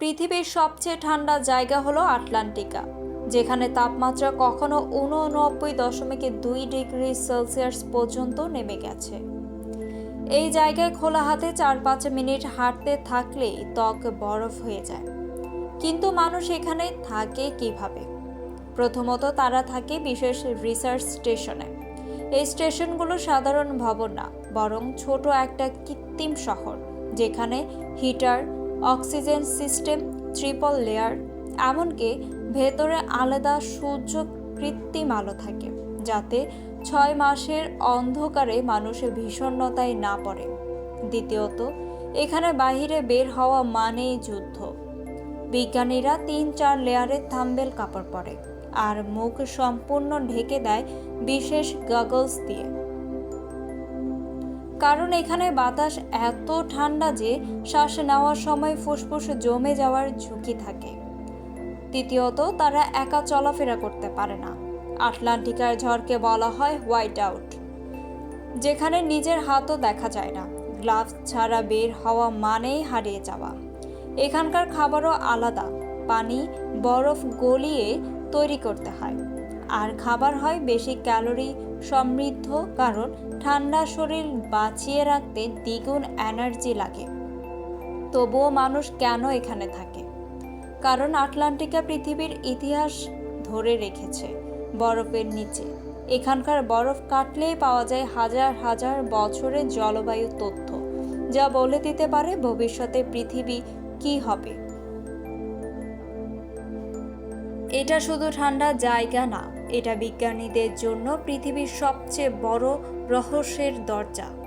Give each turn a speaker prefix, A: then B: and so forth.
A: পৃথিবীর সবচেয়ে ঠান্ডা জায়গা হলো আটলান্টিকা, যেখানে তাপমাত্রা কখনো উননব্বই দশমিক দুই ডিগ্রি সেলসিয়াস পর্যন্ত নেমে গেছে। এই জায়গায় খোলা হাতে চার পাঁচ মিনিট হাঁটতে থাকলেই ত্বক বরফ হয়ে যায়। কিন্তু মানুষ এখানে থাকে কীভাবে? প্রথমত তারা থাকে বিশেষ রিসার্চ স্টেশনে। এই স্টেশনগুলো সাধারণ ভবন না, বরং ছোট একটা কৃত্রিম শহর, যেখানে heater oxygen system triple layer এমনকি ভেতরে আলাদা সূর্য কৃত্রিম আলো থাকে, যাতে ছয় মাসের অন্ধকারে মানুষের ভীষণতায় না পড়ে। দ্বিতীয়ত, এখানে বাহিরে বের হওয়া মানেই যুদ্ধ। বিজ্ঞানীরা তিন চার লেয়ারের থাম্বেল কাপড় পরে, আর মুখ সম্পূর্ণ ঢেকে দেয় বিশেষ গগলস দিয়ে। কারণ এখানে বাতাস এত ঠান্ডা যে শ্বাস নেওয়ার সময় ফুসফুস জমে যাওয়ার ঝুঁকি থাকে। তৃতীয়ত, তারা একা চলাফেরা করতে পারে না। আটলান্টিকার ঝড়কে বলা হয় হোয়াইট আউট, যেখানে নিজের হাতও দেখা যায় না। গ্লাভস ছাড়া বের হওয়া মানেই হারিয়ে যাওয়া। এখানকার খাবারও আলাদা। পানি, বরফ গলিয়ে তৈরি করতে হয়। আর খাবার হয় বেশি ক্যালোরি সমৃদ্ধ, কারণ ঠান্ডা শরীর বাঁচিয়ে রাখতে দ্বিগুণ এনার্জি লাগে। তবুও মানুষ কেন এখানে থাকে? কারণ আটলান্টিকা পৃথিবীর ইতিহাস ধরে রেখেছে বরফের নিচে। এখানকার বরফ কাটলেই পাওয়া যায় হাজার হাজার বছরের জলবায়ু তথ্য, যা বলে দিতে পারে ভবিষ্যতে পৃথিবী কি হবে। এটা শুধু ঠান্ডা জায়গা না এটা বিজ্ঞানীদের জন্য পৃথিবীর সবচেয়ে বড় রহস্যের দরজা।